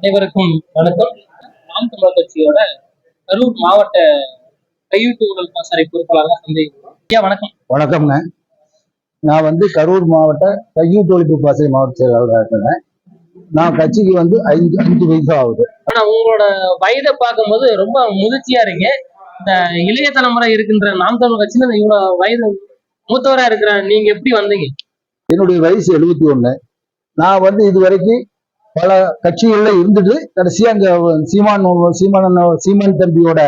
அனைவருக்கும் வணக்கம். நாம் தமிழர் கட்சியோட கரூர் மாவட்ட கையூட்டு ஊழல் பாசறை பொறுப்பாளராக சந்தேகம் ஐயா வணக்கம். வணக்கம்ங்க. நான் வந்து கரூர் மாவட்ட கையூட்டு ஒழிப்பு பாசறை மாவட்ட செயலாளராக இருக்கிறேன். நான் கட்சிக்கு வந்து ஐந்து அஞ்சு வயசு ஆகுது. ஆனா உங்களோட வயதை பார்க்கும்போது ரொம்ப முதிர்ச்சியா இருக்கு இந்த இளைய தலைமுறை இருக்கின்ற நாம் தமிழர் கட்சியில இவ்வளவு வயது மூத்தவரா இருக்கிற நீங்க எப்படி வந்தீங்க? என்னுடைய வயசு எழுபத்தி ஒண்ணு. நான் வந்து இது வரைக்கும் பல கட்சிகள்ல இருந்துட்டு கடைசியா அங்க சீமான் சீமான் சீமான் தம்பியோட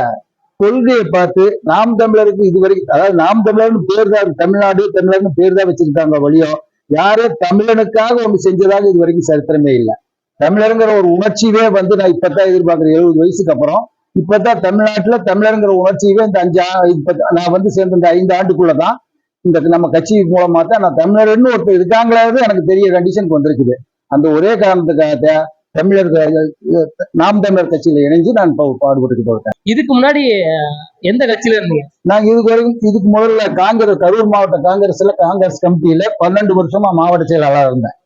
கொள்கையை பார்த்து நாம் தமிழருக்கு இது வரைக்கும் அதாவது நாம் தமிழர்னு பேர் தான் தமிழ்நாடு தமிழர்னு பேர் தான் வச்சிருக்காங்க வழியும் யாரே தமிழனுக்காக ஒன்று செஞ்சதாக இது வரைக்கும் சரித்திரமே இல்லை. தமிழருங்கிற ஒரு உணர்ச்சியவே வந்து நான் இப்பதான் எதிர்பார்க்கிறேன் எழுபது வயசுக்கு அப்புறம். இப்பதான் தமிழ்நாட்டுல தமிழருங்கிற உணர்ச்சியவே இந்த அஞ்சு ஆ- இப்ப நான் வந்து சேர்ந்த இந்த ஐந்து ஆண்டுக்குள்ளதான் இந்த நம்ம கட்சி மூலமா தான் நான் தமிழர்னு ஒருத்தர் இருக்காங்களாவது எனக்கு தெரிய கண்டிஷனுக்கு வந்திருக்குது. அந்த ஒரே காரணத்துக்காக தான் தமிழர் க- நாம் தமிழர் கட்சியில இணைஞ்சு நான் பாடுபட்டுக்கிட்டு இருக்கேன் இதுக்கு முன்னாடி எந்த கட்சியில இருந்தீங்க? நாங்க இதுக்கு வரைக்கும் இதுக்கு முதல்ல காங்கிரஸ் கரூர் மாவட்ட காங்கிரஸ்ல காங்கிரஸ் கமிட்டியில பன்னெண்டு வருஷமா மாவட்ட செயலாளராக இருந்தேன்.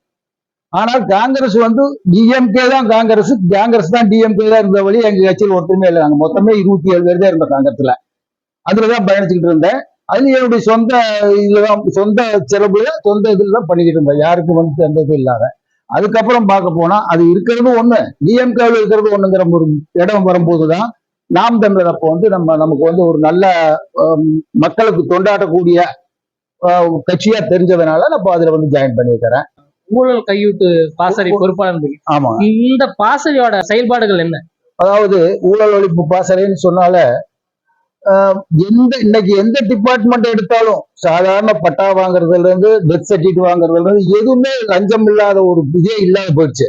ஆனால் காங்கிரஸ் வந்து டிஎம்கே தான் காங்கிரஸ் காங்கிரஸ் தான் டிஎம்கே தான் இருந்த வழி எங்க கட்சியில் ஒருத்தருமே இல்லை. நாங்க மொத்தமே இருபத்தி ஏழு பேர் தான் இருந்தோம் காங்கிரஸ்ல. அதுலதான் பயணிச்சுக்கிட்டு இருந்தேன். அது என்னுடைய சொந்த இதுலதான் சொந்த செலவுல சொந்த இதுல தான் பண்ணிக்கிட்டு இருந்தேன். யாருக்கும் வந்து எந்த இது இல்லாத அதுக்கப்புறம் பார்க்க போனா அது இருக்கிறது ஒண்ணு. டிஎம்கேவில் இருக்கிறது ஒண்ணுங்கிற ஒரு இடம் வரும்போதுதான் நாம் தமிழர் அப்போ வந்து நம்ம நமக்கு வந்து ஒரு நல்ல மக்களுக்கு தொண்டாட்டக்கூடிய அஹ், கட்சியா தெரிஞ்சதுனால நான் இப்போ அதுல வந்து ஜாயின் பண்ணியிருக்கிறேன். ஊழல் கையூட்டு பாசறை பொறுப்பாளர் ஆமா. இந்த பாசறையோட செயல்பாடுகள் என்ன? அதாவது ஊழல் ஒழிப்பு பாசறைன்னு சொன்னால எந்த இன்னைக்கு எந்த டிபார்ட்மெண்ட் எடுத்தாலும் சாதாரண பட்டா வாங்குறதுல இருந்து டெத் சர்டிஃபிகேட் வாங்குறதுல இருந்து எதுவுமே லஞ்சம் இல்லாத ஒரு இதே இல்லாத போயிடுச்சு.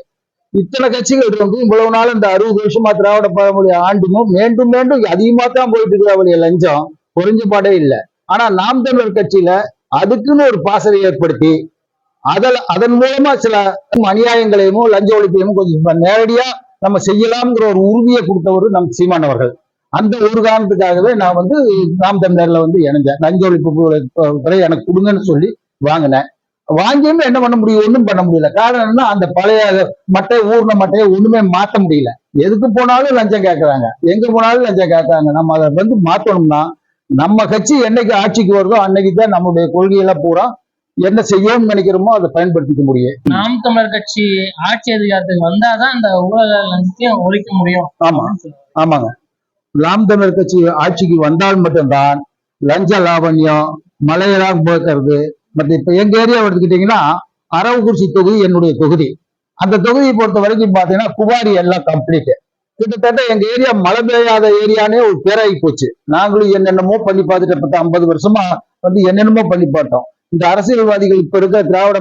இத்தனை கட்சிகள் இருந்து இவ்வளவு நாள் இந்த அறுபது வருஷமா திராவிட பழமொழி ஆண்டுமும் மீண்டும் மீண்டும் அதிகமா தான் போயிட்டு இருக்கிற வழிய லஞ்சம். குறைஞ்சு பாடே இல்லை. ஆனா நாம் தமிழர் கட்சியில அதுக்குன்னு ஒரு பாசறை ஏற்படுத்தி அதில் அதன் மூலமா சில அநியாயங்களையும் லஞ்ச ஒழிப்பையும் கொஞ்சம் நேரடியா நம்ம செய்யலாம்ங்கிற ஒரு உறுதியை கொடுத்தவர் நம் சீமானவர்கள் அந்த ஒரு காரணத்துக்காகவே நான் வந்து நாம் தமிழர்ல வந்து இணைஞ்சேன். லஞ்ச ஒழிப்பு எனக்கு கொடுங்கன்னு சொல்லி வாங்கினேன். வாங்கியும் என்ன பண்ண முடியும்? ஒண்ணும் பண்ண முடியல. காரணம் என்னன்னா அந்த பழைய மட்டை ஊர்ன மட்டையை ஒண்ணுமே மாத்த முடியல. எதுக்கு போனாலும் லஞ்சம் கேட்கறாங்க எங்க போனாலும் லஞ்சம் கேட்கறாங்க நம்ம அதை வந்து மாத்தணும்னா நம்ம கட்சி என்னைக்கு ஆட்சிக்கு வருதோ அன்னைக்கு தான் நம்மளுடைய கொள்கையெல்லாம் பூரா என்ன செய்யணும்னு நினைக்கிறோமோ அதை பயன்படுத்திக்க முடியும். நாம் தமிழர் கட்சி ஆட்சி அதிகாரத்துக்கு வந்தாதான் இந்த ஊழல் லஞ்சத்தையும் ஒழிக்க முடியும். ஆமா. ஆமாங்க. நாம் தமிழர் கட்சி ஆட்சிக்கு வந்தால் மட்டும்தான் லஞ்ச லாவண்யம் மலையெல்லாம் போக்குறது மற்ற இப்ப எங்க ஏரியா எடுத்துக்கிட்டீங்கன்னா அரவக்குறிச்சி தொகுதி என்னுடைய தொகுதி. அந்த தொகுதியை பொறுத்த வரைக்கும் பாத்தீங்கன்னா புகாரி எல்லாம் கம்ப்ளீட் கிட்டத்தட்ட எங்க ஏரியா மழை பெய்யாத ஏரியானே ஒரு பேராகி போச்சு. நாங்களும் என்னென்னமோ பண்ணி பார்த்துட்டு பத்து ஐம்பது வருஷமா வந்து என்னென்னமோ பண்ணி பார்த்தோம். இந்த அரசியல்வாதிகள் இப்ப இருக்க திராவிட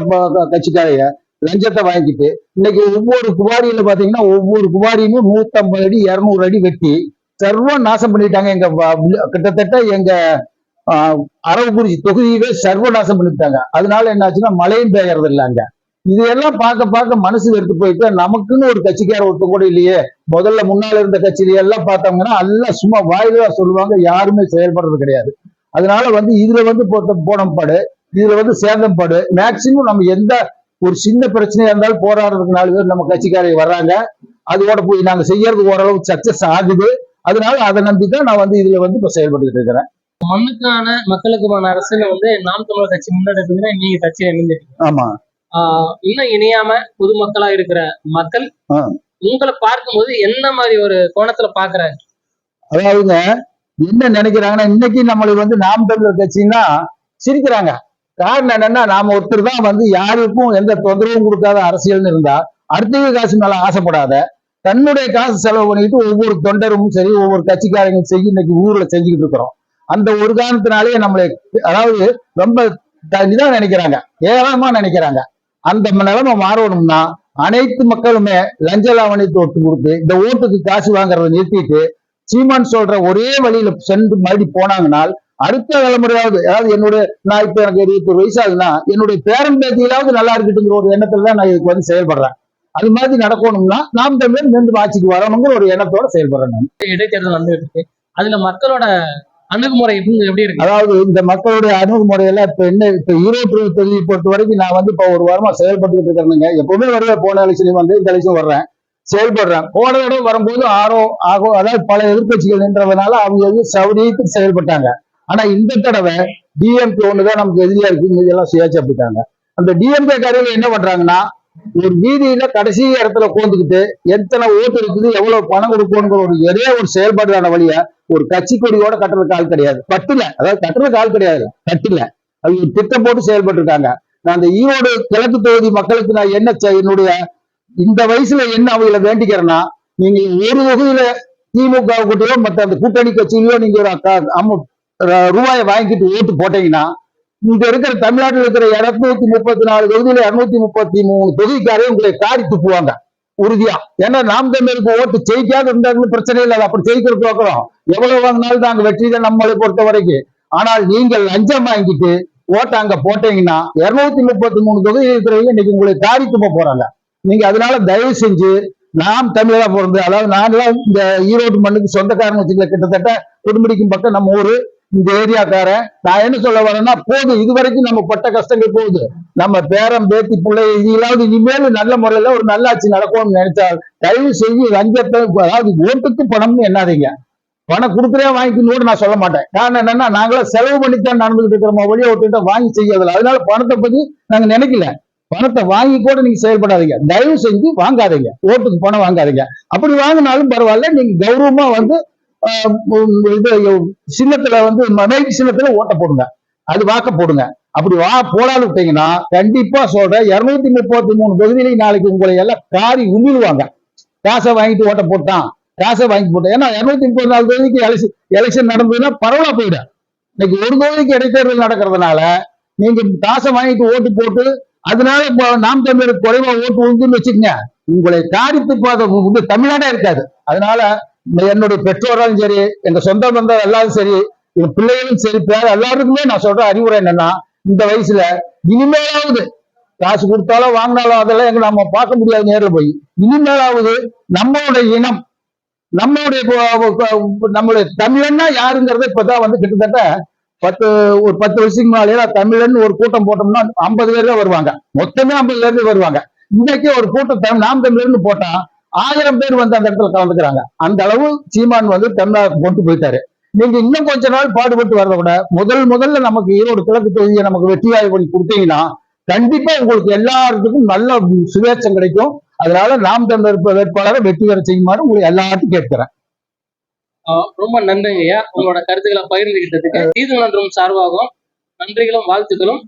கட்சிக்காரைய லஞ்சத்தை வாங்கிட்டு இன்னைக்கு ஒவ்வொரு குவாரியில பாத்தீங்கன்னா ஒவ்வொரு குவாரியும் நூத்தம்பது அடி இருநூறு அடி வெட்டி சர்வம் நாசம் பண்ணிட்டாங்க. எங்க கிட்டத்தட்ட எங்க அரவக்குறிச்சி தொகுதியவே சர்வ நாசம் பண்ணிட்டாங்க. அதனால என்னாச்சுன்னா மழையும் பெய்யறது இல்லைங்க இதையெல்லாம் பார்க்க பார்க்க மனசு வெறுத்து போயிட்டு நமக்குன்னு ஒரு கட்சிக்கார ஒருத்தர் கூட இல்லையே. முதல்ல முன்னால இருந்த கட்சியில எல்லாம் பார்த்தோம்னா எல்லாம் சும்மா வாயிலா சொல்லுவாங்க. யாருமே செயல்படுறது கிடையாது. அதனால வந்து இதுல வந்து போட்ட போனம்பாடு இதுல வந்து சேதம்பாடு மேக்சிமம் நம்ம எந்த ஒரு சின்ன பிரச்சனையா இருந்தாலும் போராடுறதுக்கு நாலு பேர் நம்ம கட்சிக்காரங்க வர்றாங்க. அதோட போய் நாங்க செய்யறது ஓரளவுக்கு சக்சஸ் ஆகுது. அதனால அதை நம்பி தான் நான் வந்து இதுல வந்து இப்ப செயல்பட்டு இருக்கிறேன். மண்ணுக்கான மக்களுக்குமான அரசியல வந்து நாம் தமிழர் கட்சி முன்னெடுக்குதுன்னா நீங்க கட்சியை இணைஞ்சிருக்கீங்க ஆமா. இன்னும் இணையாம பொதுமக்களா இருக்கிற மக்கள். உங்களை பார்க்கும்போது என்ன மாதிரி ஒரு கோணத்துல பாக்குறாங்க அதாவதுங்க என்ன நினைக்கிறாங்கன்னா இன்னைக்கு நம்மளுக்கு வந்து நாம் தமிழர் கட்சின்னா சிரிக்கிறாங்க. காரணம் என்னன்னா நாம ஒருத்தர் தான் வந்து யாருக்கும் எந்த தொந்தரவும் கொடுக்காத அரசியல்னு இருந்தா அடுத்தவங்க காசு மேல ஆசைப்படாத தன்னுடைய காசு செலவு பண்ணிட்டு ஒவ்வொரு தொண்டரும் சரி ஒவ்வொரு கட்சிக்காரங்களும் செய்ய இன்னைக்கு ஊர்ல செஞ்சுக்கிட்டு இருக்கிறோம். அந்த ஒரு காரணத்தினாலேயே நம்மளை அதாவது ரொம்ப த- நினைக்கிறாங்க. ஏராளமா நினைக்கிறாங்க. அந்த நிலைமை மாறணும்னா அனைத்து மக்களுமே லஞ்ச லாவணியத்தை ஒட்டு கொடுத்து இந்த ஓட்டுக்கு காசு வாங்குறத நிறுத்திட்டு சீமான் சொல்ற ஒரே வழியில சென்று மறுபடி போனாங்கனால் அடுத்த தலைமுறையாவது அதாவது என்னுடைய நான் இப்ப எனக்கு இருபத்தி வயசு ஆகுதுன்னா என்னுடைய பேரன் பேத்தியிலாவது நல்லா இருக்கட்டுங்கிற ஒரு எண்ணத்துல தான் நான் இதுக்கு வந்து செயல்படுறேன். அது மாதிரி நடக்கணும்னா நாம் தமிழர் மீண்டும் ஆட்சிக்கு வரணுங்கிற ஒரு எண்ணத்தோட செயல்படுறேன் நான் இடைத்தேர்தல் வந்துட்டு இருக்கு அதுல மக்களோட அணுகுமுறை எப்படி எப்படி இருக்கு? அதாவது இந்த மக்களுடைய அணுகுமுறையில இப்ப என்ன இப்ப ஈரோடு தொகுதியை பொறுத்த வரைக்கும் நான் வந்து இப்ப ஒரு வாரமா செயல்பட்டுக்கிட்டு இருக்கிறேங்க எப்பவுமே வருவேன் போன எலெக்ஷன் வந்து இந்த எலெக்ஷன் வர்றேன். செயல்படுறாங்க போன தடவை வரும்போது ஆரோ ஆகோ அதாவது பல எதிர்க்கட்சிகள் நின்றதுனால அவங்க எதுவும் சௌரியத்துக்கு செயல்பட்டாங்க. ஆனா இந்த தடவை டிஎம்கே ஒண்ணுதான் நமக்கு எதிரியா இருக்கு இதெல்லாம் சுயேட்சை போயிட்டாங்க அந்த டிஎம்கே காரங்க என்ன பண்றாங்கன்னா ஒரு வீதியில கடைசி இடத்துல உட்காந்துக்கிட்டு எத்தனை ஓட்டு இருக்குது எவ்வளவு பணம் கொடுக்கணுங்கிற ஒரு ஒரே ஒரு செயல்பாடுதான வழிய ஒரு கட்சி கொடியோட கட்டுறதுக்கு ஆள் கிடையாது. பட்டுல அதாவது கட்டுறதுக்கு ஆள் கிடையாது. கட்டுல அது ஒரு திட்டம் போட்டு செயல்பட்டு இருக்காங்க நான் அந்த ஈரோடு கிழக்கு தொகுதி மக்களுக்கு நான் என்ன என்னுடைய இந்த வயசுல என்ன அவங்கள வேண்டிக்கிறேன்னா நீங்க ஒரு வகையில திமுக கூட்டிலோ மற்ற அந்த கூட்டணி கட்சியிலயோ நீங்க ஒரு அக்கா- அம்ம- ரூபாயை வாங்கிட்டு ஓட்டு போட்டீங்கன்னா இங்க இருக்கிற தமிழ்நாட்டில் இருக்கிற இருநூத்தி முப்பத்தி நாலு தொகுதியில இருநூத்தி முப்பத்தி மூணு தொகுதிக்காரே உங்களை காரி துப்புவாங்க. உறுதியா. ஏன்னா நாம் தமிழுக்கு ஓட்டு ஜெயிக்காது இருந்தாலும் பிரச்சனை இல்லை. அப்படி ஜெயிக்கிற பார்க்கிறோம் எவ்வளவு வாங்கினாலும் நாங்க வெற்றி தான் நம்மளை பொறுத்த வரைக்கும். ஆனால் நீங்கள் லஞ்சம் வாங்கிட்டு ஓட்டை அங்க போட்டீங்கன்னா இருநூத்தி முப்பத்தி மூணு தொகுதி இருக்கிறவங்க இன்னைக்கு உங்களை காரி துப்ப போறாங்க. நீங்க அதனால தயவு செஞ்சு நாம் தமிழரா பிறந்து அதாவது நாங்களாம் இந்த ஈரோடு மண்ணுக்கு சொந்தக்காரங்க வச்சுக்கல கிட்டத்தட்ட குடும்பிடிக்கும் பக்கம் நம்ம ஊரு இந்த ஏரியாக்கார நான் என்ன சொல்ல வரேன்னா போதும் இது வரைக்கும் நம்ம பட்ட கஷ்டங்கள் போகுது. நம்ம பேரம் பேத்தி பிள்ளை இதாவது இனிமேல் நல்ல முறையில ஒரு நல்லாட்சி நடக்கும்னு நினைச்சால் தயவு செய்து லஞ்சத்தை அதாவது ஓட்டுக்கு பணம்னு என்னாதீங்க பணம் கொடுக்குறே வாங்கிக்கணும்னு நான் சொல்ல மாட்டேன். காரணம் என்னன்னா நாங்களாம் செலவு பண்ணித்தான் நடந்துகிட்டு இருக்கிறோம். வழியை ஒட்டுக்கிட்ட வாங்கி செய்யறதில்ல. அதனால பணத்தை பத்தி நாங்க நினைக்கல. பணத்தை வாங்கி கூட நீங்க செயல்படாதீங்க. தயவு செஞ்சு வாங்காதீங்க. ஓட்டுக்கு பணம் வாங்காதீங்க. அப்படி வாங்கினாலும் பரவாயில்ல. நீங்க கௌரவமா வந்து இது சின்னத்துல வந்து மனைவி சின்னத்துல ஓட்ட போடுங்க. அது வாக்க போடுங்க. அப்படி வா போடாது விட்டீங்கன்னா கண்டிப்பா சொல்றேன் இருநூத்தி முப்பத்தி மூணு தொகுதியிலையும் நாளைக்கு உங்களை எல்லாம் காரி உமிழ்வாங்க. காசை வாங்கிட்டு ஓட்ட போட்டான். காசை வாங்கி போட்டேன். ஏன்னா இருநூத்தி முப்பத்தி நாலு தொகுதிக்கு எலெக்ஷன் எலெக்ஷன் நடந்ததுன்னா பரவலா போயிடும். இன்னைக்கு ஒரு தொகுதிக்கு இடைத்தேர்தல் நடக்கிறதுனால நீங்க காசை வாங்கிட்டு ஓட்டு போட்டு அதனால இப்போ நாம் தமிழர் குறைவா ஓட்டு உண்டுன்னு வச்சுக்கங்க. உங்களை காரித்து பாத வந்து தமிழ்நாடே இருக்காது. அதனால என்னுடைய பெற்றோரும் சரி எங்க சொந்த பந்தம் எல்லாரும் சரி எங்க பிள்ளைகளும் சரி பேர் எல்லாருக்குமே நான் சொல்ற அறிவுரை என்னன்னா இந்த வயசுல இனிமேலாவது காசு கொடுத்தாலும் வாங்கினாலும் அதெல்லாம் எங்க நம்ம பார்க்க முடியாது நேரில் போய். இனிமேலாவது நம்மளுடைய இனம் நம்மளுடைய நம்மளுடைய தமிழன்னா யாருங்கிறத இப்பதான் வந்து கிட்டத்தட்ட பத்து ஒரு பத்து வருஷத்துக்கு முன்னாலே தமிழன் ஒரு கூட்டம் போட்டோம்னா ஐம்பது பேர் தான் வருவாங்க. மொத்தமே ஐம்பது பேர் வருவாங்க. இன்னைக்கு ஒரு கூட்டம் நாம் தமிழர்னு போட்டா ஆயிரம் பேர் வந்து அந்த இடத்துல கலந்துக்கிறாங்க. அந்த அளவு சீமான் வந்து தமிழ்நாடு கொண்டு போயிட்டாரு. நீங்க இன்னும் கொஞ்ச நாள் பாடுபட்டு வரத விட முதல் முதல்ல நமக்கு ஈரோடு கிழக்கு தொகுதியை நமக்கு வெற்றி பண்ணி கொடுத்தீங்கன்னா கண்டிப்பா உங்களுக்கு எல்லாத்துக்கும் நல்ல சுவேட்சம் கிடைக்கும். அதனால நாம் தமிழர் வேட்பாளரை வெற்றி பெற செய்யுமாறு உங்களை எல்லாத்தையும் கேட்கிறேன் ஆஹ் ரொம்ப நன்றிங்க ஐயா உங்களோட கருத்துக்களை பகிர்ந்துகிட்டதுக்கு. நீதிமன்றம் சார்பாகவும் நன்றிகளும் வாழ்த்துக்களும்.